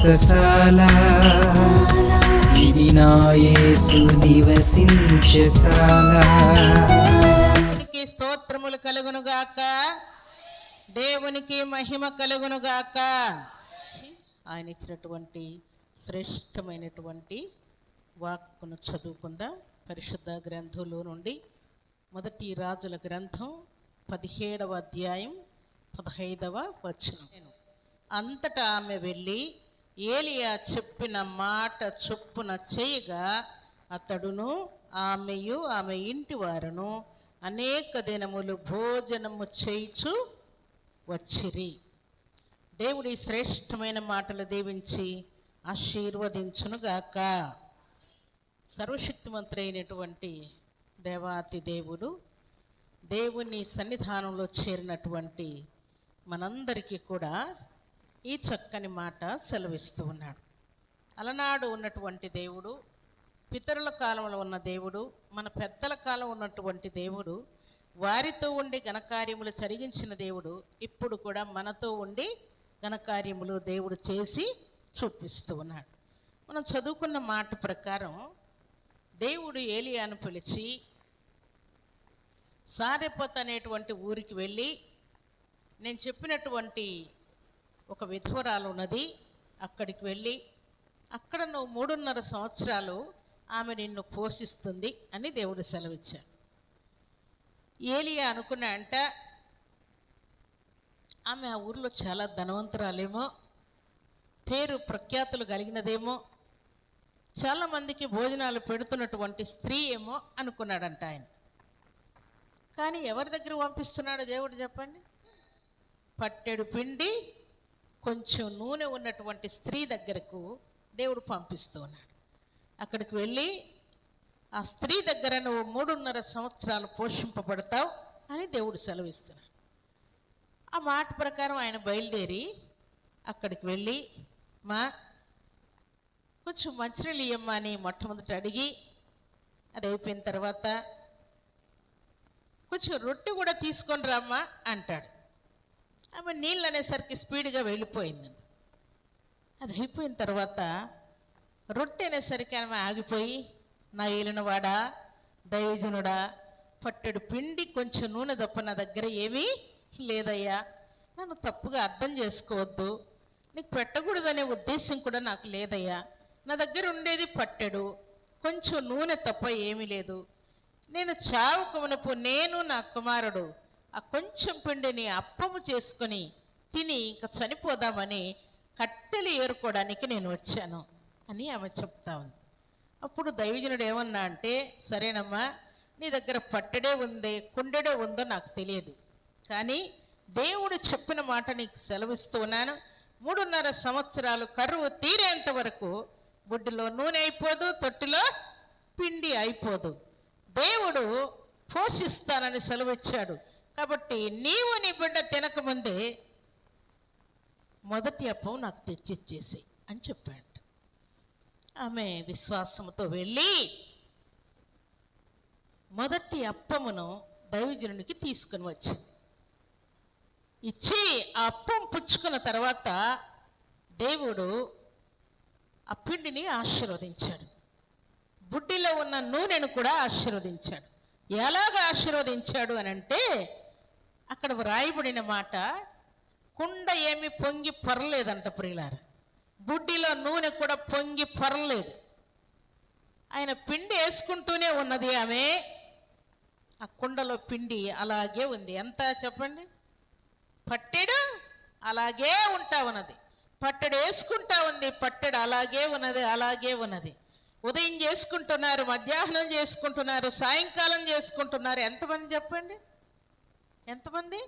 వ్రతశాల ఇది నా యేసు నివసించశాల దేవునికి స్తోత్రములు కలుగును గాక. దేవునికి మహిమ కలుగును గాక. ఆయన ఇచ్చినటువంటి శ్రేష్టమైనటువంటి వాక్కును చదువుకుందా పరిశుద్ధ గ్రంథంలో నుండి. మొదటి రాజుల గ్రంథం పదిహేడవ అధ్యాయం పదహైదవ వచనం. అంతటా ఆమె వెళ్ళి ఏలియా చెప్పిన మాట చొప్పున చేయగా అతడును ఆమెయు ఆమె ఇంటి వారును అనేక దినములు భోజనము చేయిచు వచ్చిరి. దేవుడి శ్రేష్టమైన మాటలు దీవించి ఆశీర్వదించునుగాక. సర్వశక్తిమంత్రి అయినటువంటి దేవాతి దేవుడు దేవుని సన్నిధానంలో చేరినటువంటి మనందరికీ కూడా ఈ చక్కని మాట సెలవిస్తూ ఉన్నాడు. అలనాడు ఉన్నటువంటి దేవుడు పితరుల కాలంలో ఉన్న దేవుడు మన పెద్దల కాలం ఉన్నటువంటి దేవుడు వారితో ఉండి ఘనకార్యములు జరిగించిన దేవుడు ఇప్పుడు కూడా మనతో ఉండి ఘనకార్యములు దేవుడు చేసి చూపిస్తూ ఉన్నాడు. మనం చదువుకున్న మాట ప్రకారం దేవుడు ఏలియాను పిలిచి సారెపత్ అనేటువంటి ఊరికి వెళ్ళి నేను చెప్పినటువంటి ఒక విధవరాలు ఉన్నది. అక్కడికి వెళ్ళి అక్కడ నువ్వు మూడున్నర సంవత్సరాలు ఆమె నిన్ను పోషిస్తుంది అని దేవుడు సెలవిచ్చాడు. ఏలియా అనుకున్నా అంట ఆమె ఆ ఊర్లో చాలా ధనవంతురాలేమో పేరు ప్రఖ్యాతులు కలిగినదేమో చాలామందికి భోజనాలు పెడుతున్నటువంటి స్త్రీ ఏమో అనుకున్నాడంట ఆయన. కానీ ఎవరి దగ్గర పంపిస్తున్నాడో దేవుడు చెప్పండి? పట్టెడు పిండి కొంచెం నూనె ఉన్నటువంటి స్త్రీ దగ్గరకు దేవుడు పంపిస్తున్నాడు అక్కడికి వెళ్ళి ఆ స్త్రీ దగ్గర నువ్వు మూడున్నర సంవత్సరాలు పోషింపబడతావు అని దేవుడు సెలవిస్తున్నాడు. ఆ మాట ప్రకారం ఆయన బయలుదేరి అక్కడికి వెళ్ళి మా కొంచెం మంచినీళ్ళు ఇయ్యమ్మా అని మొట్టమొదట అడిగి అది అయిపోయిన తర్వాత కొంచెం రొట్టె కూడా తీసుకొని రామ్మా అంటాడు. ఆమె నీళ్ళు అనేసరికి స్పీడ్గా వెళ్ళిపోయిందండి అది అయిపోయిన తర్వాత రొట్టె అనేసరికి ఆమె ఆగిపోయి నా ఏలినవాడా దైవజనుడా పట్టెడు పిండి కొంచెం నూనె తప్ప నా దగ్గర ఏమీ లేదయ్యా. నన్ను తప్పుగా అర్థం చేసుకోవద్దు. నీకు పెట్టకూడదనే ఉద్దేశం కూడా నాకు లేదయ్యా. నా దగ్గర ఉండేది పట్టెడు. కొంచెం నూనె తప్ప ఏమీ లేదు. నేను చావుకమునపు నేను నా కుమారుడు. ఆ కొంచెం పిండిని అప్పము చేసుకొని తిని ఇంకా చనిపోదామని కట్టెలు ఏరుకోవడానికి నేను వచ్చాను అని ఆమె చెప్తా ఉంది. అప్పుడు దైవజనుడు ఏమన్నా అంటే సరేనమ్మా నీ దగ్గర పట్టడే ఉందే కుండెడే ఉందో నాకు తెలియదు. కానీ దేవుడు చెప్పిన మాట నీకు సెలవిస్తున్నాను మూడున్నర సంవత్సరాలు కరువు తీరేంత వరకు బుడ్డిలో నూనె అయిపోదు తొట్టిలో పిండి అయిపోదు. దేవుడు పోషిస్తానని సెలవిచ్చాడు. కాబట్టి నీవు నీ బిడ్డ తినకముందే మొదటి అప్పం నాకు తెచ్చిచ్చేసి అని చెప్పాడు ఆమె విశ్వాసంతో వెళ్ళి మొదటి అప్పమును దైవజనునికి తీసుకుని వచ్చింది. ఇచ్చి ఆ అప్పం పుచ్చుకున్న తర్వాత దేవుడు ఆ పిండిని ఆశీర్వదించాడు. బుడ్డిలో ఉన్న నూనెను కూడా ఆశీర్వదించాడు. ఎలాగ ఆశీర్వదించాడు అని అంటే అక్కడ వ్రాయబడిన మాట కుండ ఏమి పొంగి పొరలేదంట ప్రియులార. బుడ్డిలో నూనె కూడా పొంగి పొరలేదు. ఆయన పిండి వేసుకుంటూనే ఉన్నది ఆమె. ఆ కుండలో పిండి అలాగే ఉంది. ఎంత చెప్పండి? పట్టెడు అలాగే ఉంటా ఉన్నది. పట్టెడు వేసుకుంటా ఉంది. పట్టెడు అలాగే ఉన్నది అలాగే ఉన్నది. ఉదయం చేసుకుంటున్నారు మధ్యాహ్నం చేసుకుంటున్నారు సాయంకాలం చేసుకుంటున్నారు. ఎంతమంది చెప్పండి? ఎంతమంది?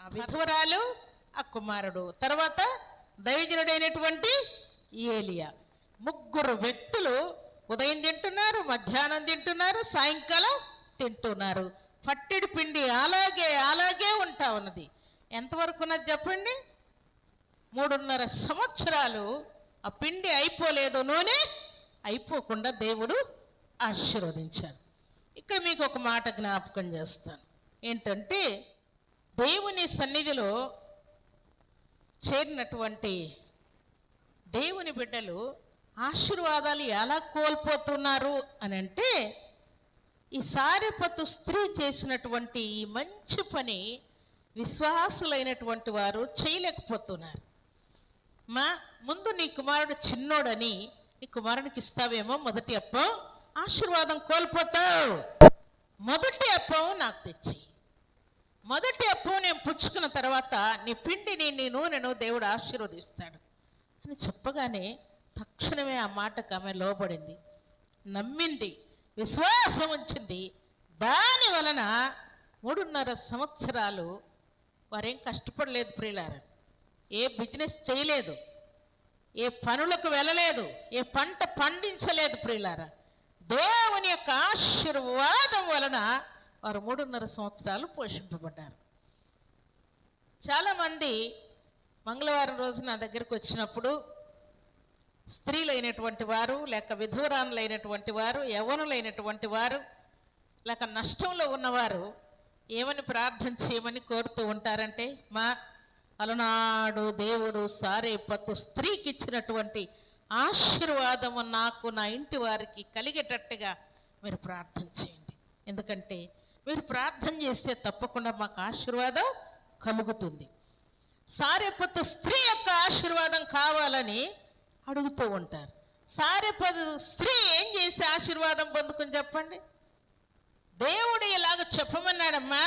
ఆ విధవరాలు ఆ కుమారుడు. తర్వాత దైవజనుడైనటువంటి ఏలియా. ముగ్గురు వ్యక్తులు ఉదయం తింటున్నారు మధ్యాహ్నం తింటున్నారు సాయంకాలం తింటున్నారు. పట్టిడి పిండి అలాగే అలాగే ఉంటా ఉన్నది. ఎంతవరకు ఉన్నది చెప్పండి? మూడున్నర సంవత్సరాలు ఆ పిండి అయిపోలేదు నూనె అయిపోకుండా దేవుడు ఆశీర్వదించాడు. ఇక్కడ మీకు ఒక మాట జ్ఞాపకం చేస్తాను. ఏంటంటే దేవుని సన్నిధిలో చేరినటువంటి దేవుని బిడ్డలు ఆశీర్వాదాలు ఎలా కోల్పోతున్నారు అని అంటే ఈ సారిపత్తు స్త్రీ చేసినటువంటి ఈ మంచి పని విశ్వాసులైనటువంటి వారు చేయలేకపోతున్నారు. మా ముందు నీ కుమారుడు చిన్నోడని నీ కుమారునికి ఇస్తావేమో మొదటి అప్పం ఆశీర్వాదం కోల్పోతావు. మొదటి అప్పం నాకు తెచ్చి. మొదటి అప్పం నేను పుచ్చుకున్న తర్వాత నీ పిండిని నీ నూనెను దేవుడు ఆశీర్వదిస్తాడు. అని చెప్పగానే తక్షణమే ఆ మాటకు ఆమె లోబడింది. నమ్మింది విశ్వాసం ఉంచింది. దాని వలన మూడున్నర సంవత్సరాలు వారేం కష్టపడలేదు ప్రియులారా. ఏ బిజినెస్ చేయలేదు. ఏ పనులకు వెళ్ళలేదు ఏ పంట పండించలేదు ప్రియులారా. దేవుని యొక్క ఆశీర్వాదం వలన వారు మూడున్నర సంవత్సరాలు పోషింపబడ్డారు. చాలామంది మంగళవారం రోజు నా దగ్గరకు వచ్చినప్పుడు స్త్రీలైనటువంటి వారు లేక విధురానులైనటువంటి వారు యవనులైనటువంటి వారు లేక నష్టంలో ఉన్నవారు ఏమని ప్రార్థన చేయమని కోరుతూ ఉంటారంటే మా అలనాడు దేవుడు సారేపత్తు స్త్రీకి ఇచ్చినటువంటి ఆశీర్వాదము నాకు నా ఇంటి వారికి కలిగేటట్టుగా మీరు ప్రార్థన చేయండి. ఎందుకంటే మీరు ప్రార్థన చేస్తే తప్పకుండా మాకు ఆశీర్వాదం కలుగుతుంది. సారేపత్తు స్త్రీ యొక్క ఆశీర్వాదం కావాలని అడుగుతూ ఉంటారు. సారెపదు స్త్రీ ఏం చేసి ఆశీర్వాదం పొందుకుని చెప్పండి? దేవుడు ఇలాగ చెప్పమన్నాడమ్మా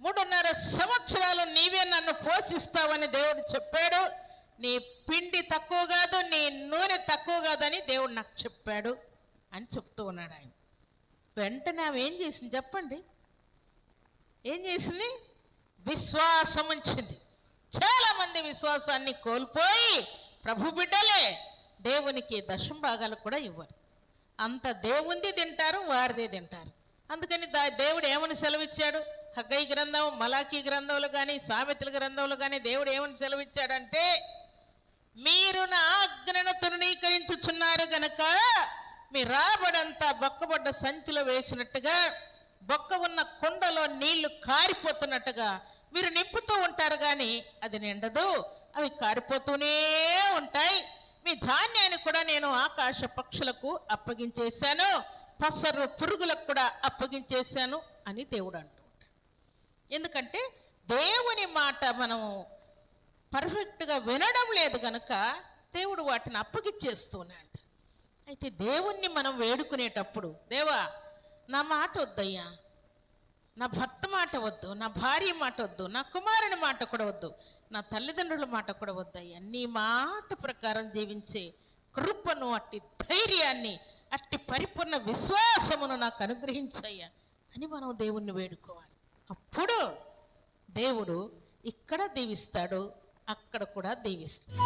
మూడున్నర సంవత్సరాలు నీవే నన్ను పోషిస్తావని దేవుడు చెప్పాడు. నీ పిండి తక్కువ కాదు నీ నూనె తక్కువ కాదని దేవుడు నాకు చెప్పాడు అని చెప్తూ ఉన్నాడు ఆయన. వెంటనే ఆమె ఏం చేసింది చెప్పండి. ఏం చేసింది? విశ్వాసం ఉంచింది. చాలామంది విశ్వాసాన్ని కోల్పోయి ప్రభు బిడ్డలే దేవునికి దశం భాగాలు కూడా ఇవ్వరు. అంత దేవుంది తింటారు వారిదే తింటారు. అందుకని దా దేవుడు ఏమని సెలవిచ్చాడు? హగ్గై గ్రంథం మలాఖీ గ్రంథంలో కానీ సామెతల గ్రంథంలో కానీ దేవుడు ఏమని సెలవిచ్చాడంటే మీరు నా ఆజ్ఞను తృణీకరించుచున్నారు గనక మీ రాబడంతా బొక్కబడ్డ సంచిలో వేసినట్టుగా బొక్క ఉన్న కుండలో నీళ్ళు కారిపోతున్నట్టుగా మీరు నింపుతూ ఉంటారు కానీ అది నిండదు. అవి కారిపోతూనే ఉంటాయి. మీ ధాన్యాన్ని కూడా నేను ఆకాశ పక్షులకు అప్పగించేశాను. పసరు పురుగులకు కూడా అప్పగించేశాను అని దేవుడు ఎందుకంటే దేవుని మాట మనం పర్ఫెక్ట్గా వినడం లేదు కనుక దేవుడు వాటిని అప్పగిచ్చేస్తున్నాడు అయితే దేవుణ్ణి మనం వేడుకునేటప్పుడు దేవా నా మాట వద్దయ్యా. నా భర్త మాట వద్దు నా భార్య మాట వద్దు నా కుమారుని మాట కూడా వద్దు నా తల్లిదండ్రుల మాట కూడా వద్దయ్యా. నీ మాట ప్రకారం జీవించే కృపను అట్టి ధైర్యాన్ని అట్టి పరిపూర్ణ విశ్వాసమును నాకు అనుగ్రహించయ్యా అని మనం దేవుణ్ణి వేడుకోవాలి. అప్పుడు దేవుడు ఇక్కడ దీవిస్తాడు అక్కడ కూడా దీవిస్తాడు.